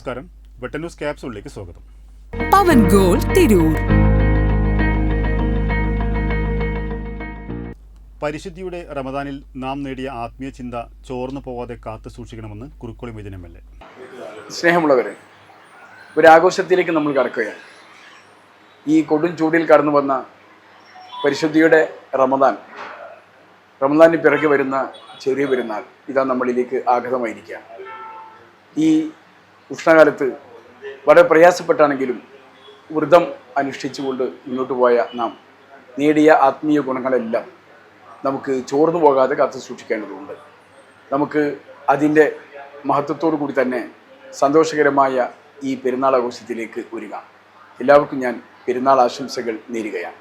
നമസ്കാരം. വെട്ടന്യൂസ് ക്യാപ്സുകളിലേക്ക് ക്യാപ്സൂളിലേക്ക് സ്വാഗതം. പവൻ ഗോൾ തിരൂർ. പരിശുദ്ധിയുടെ റമദാനിൽ നാം നേടിയ ആത്മീയ ചിന്ത ചോർന്നു പോവാതെ കാത്തു സൂക്ഷിക്കണമെന്ന് Kurukkoli Moideen M L A. സ്നേഹമുള്ളവരെ ഒരാഘോഷത്തിലേക്ക് നമ്മൾ കടക്കുകയാണ്. ഈ കൊടും ചൂടിൽ കടന്നു വന്ന പരിശുദ്ധിയുടെ റമദാൻ റമദാനിന് പിറകെ വരുന്ന ചെറിയ പെരുന്നാൾ ഇതാ നമ്മളിലേക്ക് ആഗതമായിരിക്കുകയാണ്. ഈ ഉഷ്ണകാലത്ത് വളരെ പ്രയാസപ്പെട്ടാണെങ്കിലും വ്രതം അനുഷ്ഠിച്ചുകൊണ്ട് മുന്നോട്ട് പോയ നാം നേടിയ ആത്മീയ ഗുണങ്ങളെല്ലാം നമുക്ക് ചോർന്നു പോകാതെ കാത്തു സൂക്ഷിക്കേണ്ടതുണ്ട്. നമുക്ക് അതിന്റെ മഹത്വത്തോടു കൂടി തന്നെ സന്തോഷകരമായ ഈ പെരുന്നാൾ ആഘോഷത്തിലേക്ക് ഒരുങ്ങാം എല്ലാവർക്കും ഞാൻ പെരുന്നാൾ ആശംസകൾ നേരുകയാണ്.